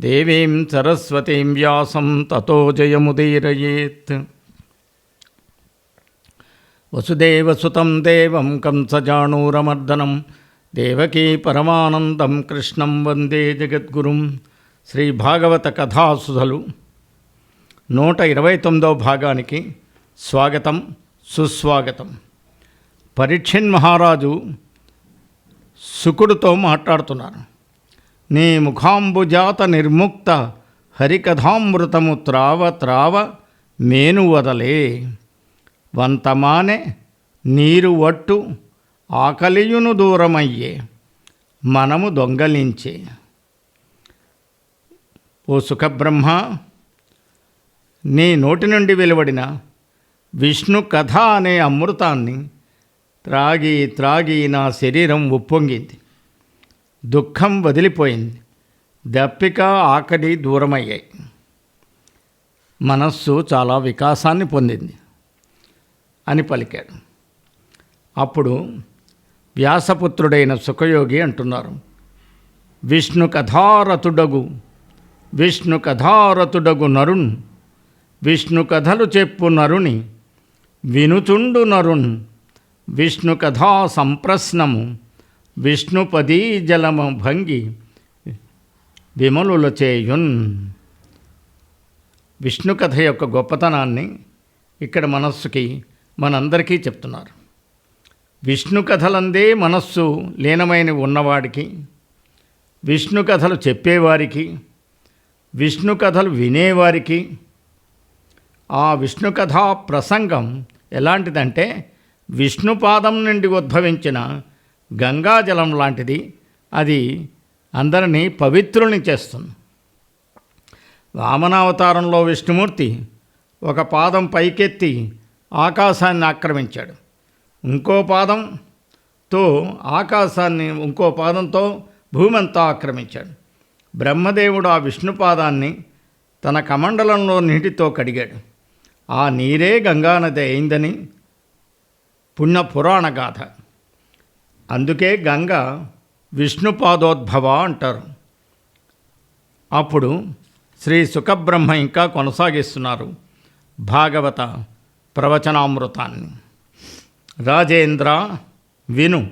దేవీం సరస్వతీం వ్యాసం తతో జయముదీరయేత్. వసుదేవసుతం దేవం కంసజాణూరమర్దనం దేవకీ పరమానందం కృష్ణం వందే జగద్గురుం. శ్రీ భాగవత కథాసుధలు నూట ఇరవై తొమ్మిదవ భాగానికి స్వాగతం సుస్వాగతం. పరీక్షణ్ మహారాజు శుకుడుతో మాట్లాడుతున్నారు. నీ ముఖాంబుజాత నిర్ముక్త హరికథామృతము త్రావ త్రావ మేను వదలే. వంతమానె నీరు వట్టు ఆకలియును దూరమయ్యే మనము దొంగలించే. ఓ సుఖబ్రహ్మ నీ నోటి నుండి వెలువడిన విష్ణు కథ అనే అమృతాన్ని త్రాగి త్రాగి నా శరీరం ఉప్పొంగింది. దుఃఖం వదిలిపోయింది. దప్పిక ఆకలి దూరమయ్యాయి. మనస్సు చాలా వికాసాన్ని పొందింది అని పలికాడు. అప్పుడు వ్యాసపుత్రుడైన సుఖయోగి అంటున్నారు విష్ణు కథారతుడగు విష్ణు కథారతుడగు నరుణ్ విష్ణు కథలు చెప్పు నరుని వినుచుండు నరుణ్ విష్ణు కథా సంప్రశ్నము విష్ణుపదీ జలము భంగి విమలుల చేయున్. విష్ణు కథ యొక్క గొప్పతనాన్ని ఇక్కడ మనస్సుకి మనందరికీ చెప్తున్నారు. విష్ణు కథలందే మనస్సు లీనమైన ఉన్నవాడికి విష్ణు కథలు చెప్పేవారికి విష్ణు కథలు వినేవారికి ఆ విష్ణు కథా ప్రసంగం ఎలాంటిదంటే విష్ణుపాదం నుండి ఉద్భవించిన గంగాజలం లాంటిది. అది అందరినీ పవిత్రుల్ని చేస్తుంది. వామనావతారంలో విష్ణుమూర్తి ఒక పాదం పైకెత్తి ఆకాశాన్ని ఆక్రమించాడు. ఇంకో పాదంతో ఆకాశాన్ని ఇంకో పాదంతో భూమి అంతా ఆక్రమించాడు. బ్రహ్మదేవుడు ఆ విష్ణుపాదాన్ని తన కమండలంలో నీటితో కడిగాడు. ఆ నీరే గంగానది అయిందని పుణ్య పురాణ గాథ అందుకే గంగ విష్ణుపాదోద్భవ అంటారు. అప్పుడు శ్రీ సుఖబ్రహ్మ ఇంకా కొనసాగిస్తున్నారు భాగవత ప్రవచనామృతాన్ని. రాజేంద్ర విను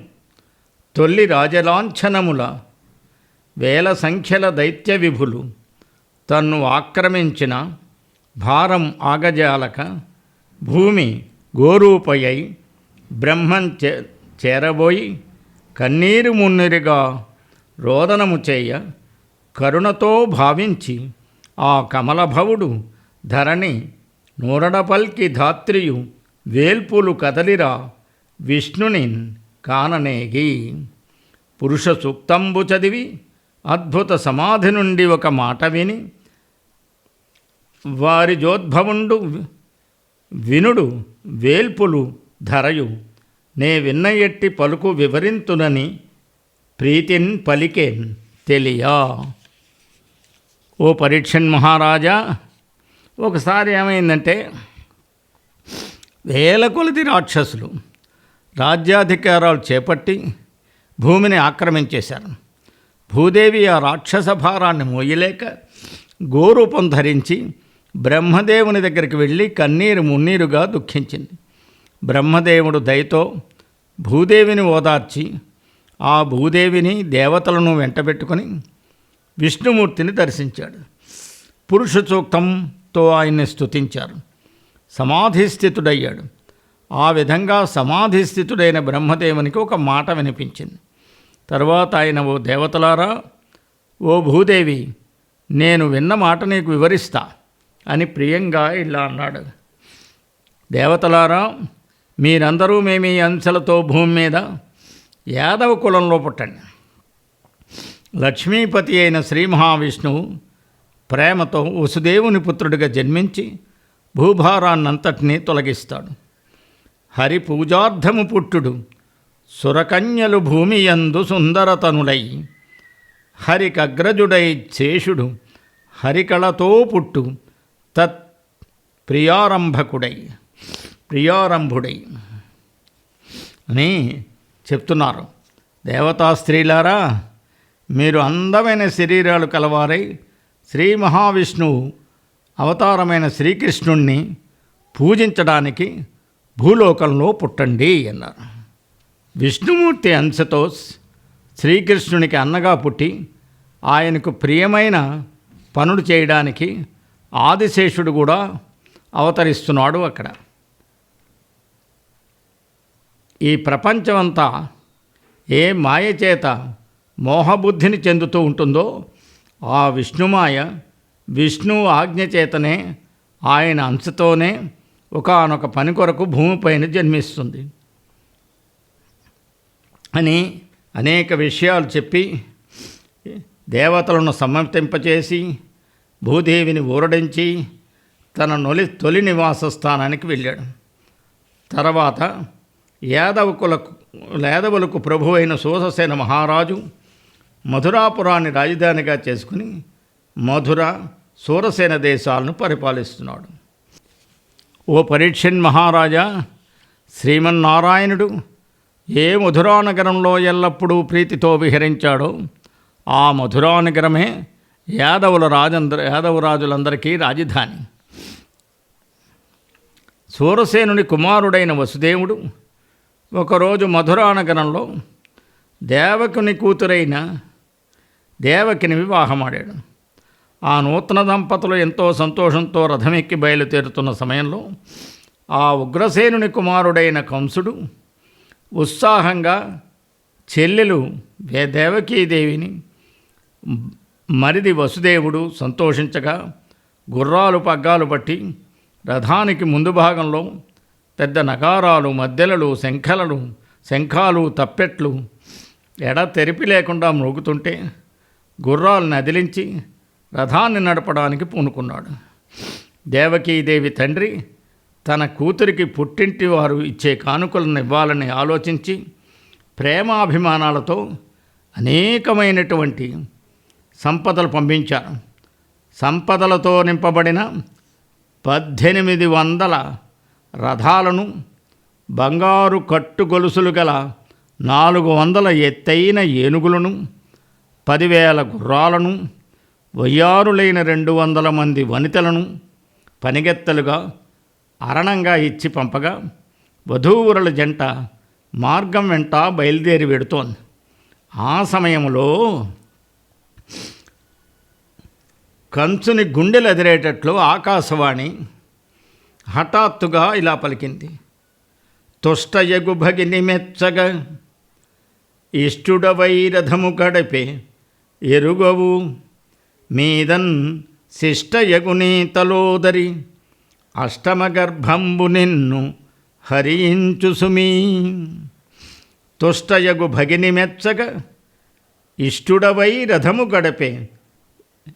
తొల్లి రాజలాంఛనముల వేల సంఖ్యల దైత్య విభులు తన్ను ఆక్రమించిన భారం ఆగజాలక భూమి గోరూపయై బ్రహ్మం చేరబోయి కన్నీరు మున్నీరుగా రోదనము చేయ కరుణతో భావించి ఆ కమలభవుడు ధరణి నూరడపల్కి ధాత్రియు వేల్పులు కదలిరా విష్ణుని కాననేగి. పురుష సూక్తంబు చదివి అద్భుత సమాధి నుండి ఒక మాట విని వారి జోద్భవుండు వినుడు వేల్పులు ధరయు నే విన్న ఎట్టి పలుకు వివరింతునని ప్రీతిన్ పలికేన్ తెలియా. ఓ పరీక్షన్ మహారాజా ఒకసారి ఏమైందంటే వేల కొలది రాక్షసులు రాజ్యాధికారాలు చేపట్టి భూమిని ఆక్రమించేశారు. భూదేవి ఆ రాక్షస భారాన్ని మోయలేక గోరూపం ధరించి బ్రహ్మదేవుని దగ్గరికి వెళ్ళి కన్నీరు మున్నీరుగా దుఃఖించింది. బ్రహ్మదేవుడు దయతో భూదేవిని ఓదార్చి ఆ భూదేవిని దేవతలను వెంటబెట్టుకొని విష్ణుమూర్తిని దర్శించాడు. పురుష సూక్తంతో ఆయన్ని స్తుతించారు. సమాధిస్థితుడయ్యాడు. ఆ విధంగా సమాధిస్థితుడైన బ్రహ్మదేవునికి ఒక మాట వినిపించింది. తర్వాత ఆయన ఓ దేవతలారా ఓ భూదేవి నేను విన్న మాట నీకు వివరిస్తా అని ప్రియంగా ఇలా అన్నాడు. దేవతలారా మీరందరూ మేము ఈ అంశలతో భూమి మీద యాదవ కులంలో పుట్టండి. లక్ష్మీపతి అయిన శ్రీ మహావిష్ణువు ప్రేమతో వసుదేవుని పుత్రుడిగా జన్మించి భూభారాన్నంతటినీ తొలగిస్తాడు. హరి పూజార్థము పుట్టుడు సురకన్యలు భూమి యందు సుందరతనులై హరికగ్రజుడై శేషుడు హరికళతో పుట్టు తత్ ప్రియారంభకుడై. ప్రియారంభుడై అని చెప్తున్నారు. దేవతా స్త్రీలారా మీరు అందమైన శరీరాలు కలవారై శ్రీ మహావిష్ణువు అవతారమైన శ్రీకృష్ణుణ్ణి పూజించడానికి భూలోకంలో పుట్టండి అన్నారు. విష్ణుమూర్తి అంశతో శ్రీకృష్ణునికి అన్నగా పుట్టి ఆయనకు ప్రియమైన పనులు చేయడానికి ఆదిశేషుడు కూడా అవతరిస్తున్నాడు అక్కడ. ఈ ప్రపంచమంతా ఏ మాయ చేత మోహబుద్ధిని చెందుతూ ఉంటుందో ఆ విష్ణుమాయ విష్ణు ఆజ్ఞ చేతనే ఆయన అంశతోనే ఒకానొక పని కొరకు భూమిపైన జన్మిస్తుంది. అని అనేక విషయాలు చెప్పి దేవతలను సమ్మతింపచేసి భూదేవిని ఊరడించి తన నొలి తొలి నివాస స్థానానికి వెళ్ళాడు. తర్వాత యాదవ కులకు యాదవులకు ప్రభు అయిన సూససేన మహారాజు మధురాపురాన్ని రాజధానిగా చేసుకుని మధుర సూరసేన దేశాలను పరిపాలిస్తున్నాడు. ఓ పరీక్షన్ మహారాజా శ్రీమన్నారాయణుడు ఏ మధురానగరంలో ఎల్లప్పుడూ ప్రీతితో విహరించాడో ఆ మధురానగరమే యాదవుల రాజంద యాదవరాజులందరికీ రాజధాని. సూరసేనుని కుమారుడైన వసుదేవుడు ఒకరోజు మధురానగరంలో దేవకుని కూతురైన దేవకిని వివాహమాడాడు. ఆ నూతన దంపతులు ఎంతో సంతోషంతో రథమెక్కి బయలుదేరుతున్న సమయంలో ఆ ఉగ్రసేనుని కుమారుడైన కంసుడు ఉత్సాహంగా చెల్లెలు దేవకీదేవిని మరిది వసుదేవుడు సంతోషించగా గుర్రాలు పగ్గాలు పట్టి రథానికి ముందు భాగంలో పెద్ద నగారాలు మద్దెలలు శంఖలలు శంఖాలు తప్పెట్లు ఎడ తెరిపి లేకుండా మ్రోగుతుంటే గుర్రాలను అదిలించి రథాన్ని నడపడానికి పూనుకున్నాడు. దేవకీదేవి తండ్రి తన కూతురికి పుట్టింటి వారు ఇచ్చే కానుకలను ఇవ్వాలని ఆలోచించి ప్రేమాభిమానాలతో అనేకమైనటువంటి సంపదలు పంపించారు. సంపదలతో నింపబడిన పద్దెనిమిది వందల రథాలను బంగారు కట్టు గొలుసులు గల నాలుగు వందల ఎత్తైన ఏనుగులను పదివేల గుర్రాలను వయ్యారులైన రెండు వందల మంది వనితలను పనిగెత్తలుగా అరణంగా ఇచ్చి పంపగా వధూవరుల జంట మార్గం వెంట బయలుదేరి వెడుతోంది. ఆ సమయంలో కంచుని గుండెలు ఎదిరేటట్లు ఆకాశవాణి హఠాత్తుగా ఇలా పలికింది. తుష్టయగు భగిని మెచ్చగ ఇష్టుడవై రథము గడపే ఎరుగవు. మీదన్ శిష్టయగు నీ తలోదరి అష్టమ నిన్ను హరించు సుమీ తుష్టయగు భగిని మెచ్చగ ఇష్టుడవై రథము గడపే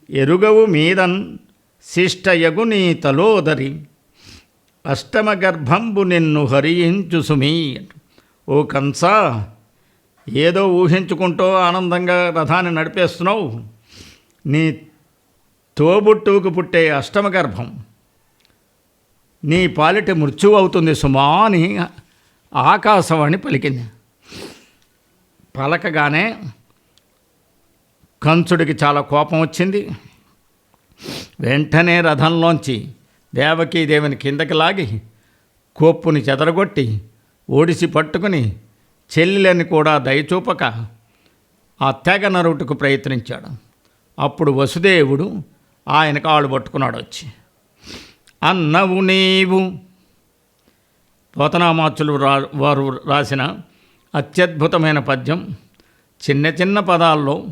ఎరుగవు మీదన్ శిష్టయగు నీ తలోదరి అష్టమ గర్భంబు నిన్ను హరించు సుమీ ఓ కంసా ఏదో ఊహించుకుంటూ ఆనందంగా రథాన్ని నడిపేస్తున్నావు. నీ తోబుట్టువుకు పుట్టే అష్టమ గర్భం నీ పాలిటి మృత్యువు అవుతుంది సుమా అని ఆకాశవాణి పలికింది. పలకగానే కంసుడికి చాలా కోపం వచ్చింది. వెంటనే రథంలోంచి దేవకీదేవిని కిందకి లాగి కోప్పుని చెదరగొట్టి ఓడిసి పట్టుకుని చెల్లెలని కూడా దయచూపక ఆ తెగ నరుటకు ప్రయత్నించాడు. అప్పుడు వసుదేవుడు ఆయన కాళ్ళు పట్టుకున్నాడు వచ్చి అన్నవు నీవు. పోతనామాచులు రా వారు రాసిన అత్యద్భుతమైన పద్యం చిన్న చిన్న పదాల్లో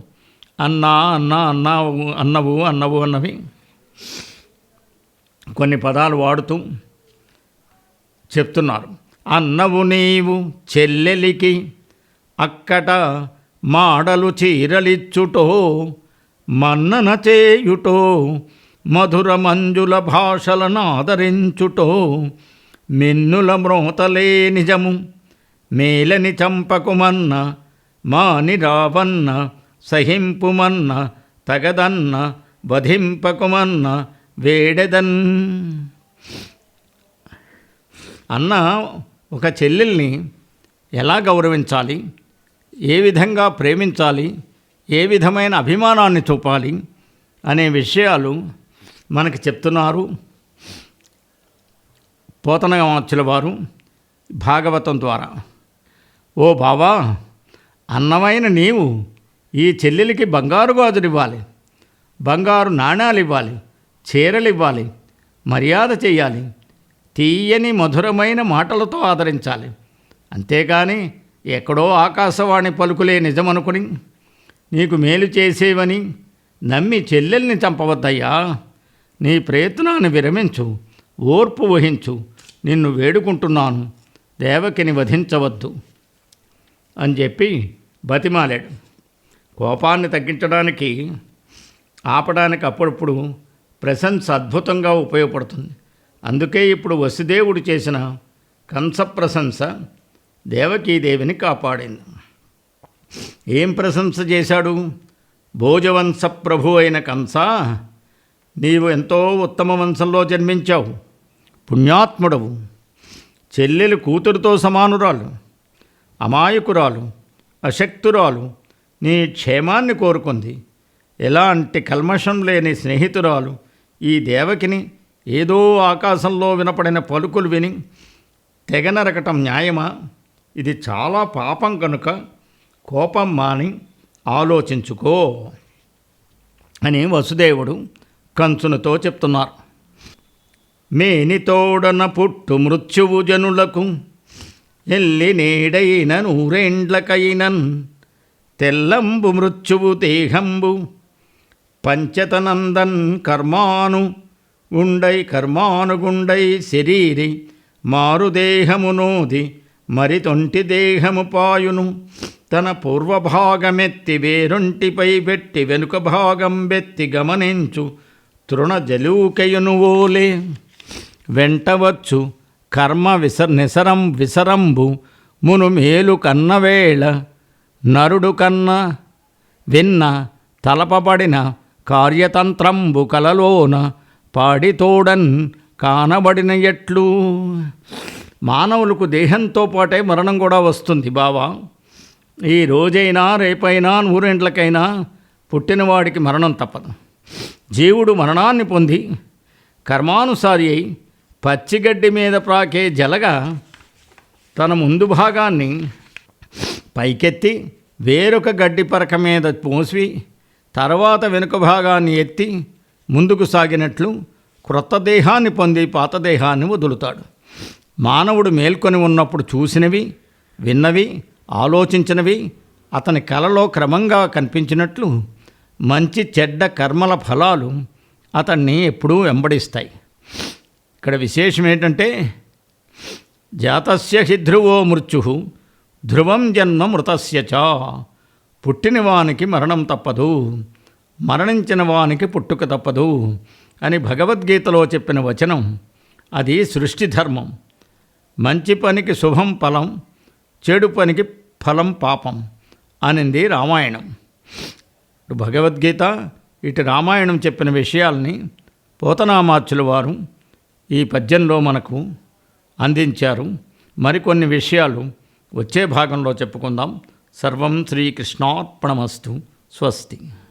అన్నా అన్నా అన్నావు అన్నవు అన్నవు అన్నవి. కొన్ని పదాలు వాడుతూ చెప్తున్నారు. అన్నవు నీవు చెల్లెలికి అక్కట మాడలు చీరలిచ్చుటో మన్నన చేయుటో మధుర మంజుల భాషలను ఆదరించుటో మిన్నుల మ్రోతలే నిజము మేలని చంపకుమన్న మాని రావన్న సహింపుమన్న తగదన్న వధింపకుమన్న వేడెదన్. అన్న ఒక చెల్లెల్ని ఎలా గౌరవించాలి? ఏ విధంగా ప్రేమించాలి? ఏ విధమైన అభిమానాన్ని చూపాలి? అనే విషయాలు మనకి చెప్తున్నారు పోతనగామచ్చుల వారు భాగవతం ద్వారా. ఓ బావా అన్నమైన నీవు ఈ చెల్లెలికి బంగారు గాజులు ఇవ్వాలి బంగారు నాణాలు ఇవ్వాలి చీరలివ్వాలి మర్యాద చేయాలి తీయని మధురమైన మాటలతో ఆదరించాలి. అంతేకాని ఎక్కడో ఆకాశవాణి పలుకులే నిజమనుకుని నీకు మేలు చేసేవని నమ్మి చెల్లెల్ని చంపవద్దయ్యా. నీ ప్రయత్నాన్ని విరమించు ఓర్పు వహించు నిన్ను వేడుకుంటున్నాను దేవకిని వధించవద్దు అని చెప్పి బతిమాలాడు. కోపాన్ని తగ్గించడానికి ఆపడానికి అప్పుడప్పుడు ప్రశంస అద్భుతంగా ఉపయోగపడుతుంది. అందుకే ఇప్పుడు వసుదేవుడు చేసిన కంస ప్రశంస దేవకీదేవిని కాపాడింది. ఏం ప్రశంస చేశాడు? భోజవంశ ప్రభు అయిన కంస నీవు ఎంతో ఉత్తమ వంశంలో జన్మించావు. పుణ్యాత్ముడవు. చెల్లెలు కూతురుతో సమానురాలు. అమాయకురాలు. అశక్తురాలు. నీ క్షేమాన్ని కోరుకుంది. ఎలాంటి కల్మషం లేని స్నేహితురాలు. ఈ దేవకిని ఏదో ఆకాశంలో వినపడిన పలుకులు విని తెగనరకటం న్యాయమా? ఇది చాలా పాపం కనుక కోపం మాని ఆలోచించుకో అని వసుదేవుడు కంచునితో చెప్తున్నారు. మేనితోడన పుట్టు మృత్యువు జనులకు ఎల్లి నేడైన నూరేండ్లకైనన్ తెల్లంబు మృత్యువు దేహంబు పంచతనందన్ కర్మాను గుండై కర్మానుగుండై శరీరి మారుదేహమునోది మరి తొంటి దేహము పాయును తన పూర్వభాగమెత్తి వేరుంటిపై పెట్టి వెనుక భాగం వెత్తి గమనించు తృణ జలూకయును ఓలే. వెంటవచ్చు కర్మ విస నిసరం విసరంబు మును మేలు కన్నవేళ నరుడు కన్న విన్న తలపబడిన కార్యతంత్రంబు కలలోన పాడితోడన్ కానబడిన ఎట్లు. మానవులకు దేహంతో పాటే మరణం కూడా వస్తుంది బావా. ఈ రోజైనా రేపైనా నూరేండ్లకైనా పుట్టినవాడికి మరణం తప్పదు. జీవుడు మరణాన్ని పొంది కర్మానుసారి అయి పచ్చిగడ్డి మీద ప్రాకే జలగా తన ముందు భాగాన్ని పైకెత్తి వేరొక గడ్డి పరక మీద పోసి తర్వాత వెనుక భాగాన్ని ఎత్తి ముందుకు సాగినట్లు క్రొత్త దేహాన్ని పొంది పాత దేహాన్ని వదులుతాడు. మానవుడు మేల్కొని ఉన్నప్పుడు చూసినవి విన్నవి ఆలోచించినవి అతని కలలో క్రమంగా కనిపించినట్లు మంచి చెడ్డ కర్మల ఫలాలు అతన్ని ఎప్పుడూ వెంబడిస్తాయి. ఇక్కడ విశేషం ఏంటంటే జాతస్య హి ధ్రువో మృత్యు ధ్రువం జన్మ మృతస్య చ పుట్టిన వానికి మరణం తప్పదు మరణించిన వానికి పుట్టుక తప్పదు అని భగవద్గీతలో చెప్పిన వచనం. అది సృష్టి ధర్మం. మంచి పనికి శుభం ఫలం చెడు పనికి ఫలం పాపం అనింది రామాయణం. ఇటు భగవద్గీత ఇటు రామాయణం చెప్పిన విషయాల్ని పోతనామార్చుల వారు ఈ పద్యంలో మనకు అందించారు. మరికొన్ని విషయాలు వచ్చే భాగంలో చెప్పుకుందాం. సర్వం శ్రీకృష్ణార్పణమస్తు. స్వస్తి.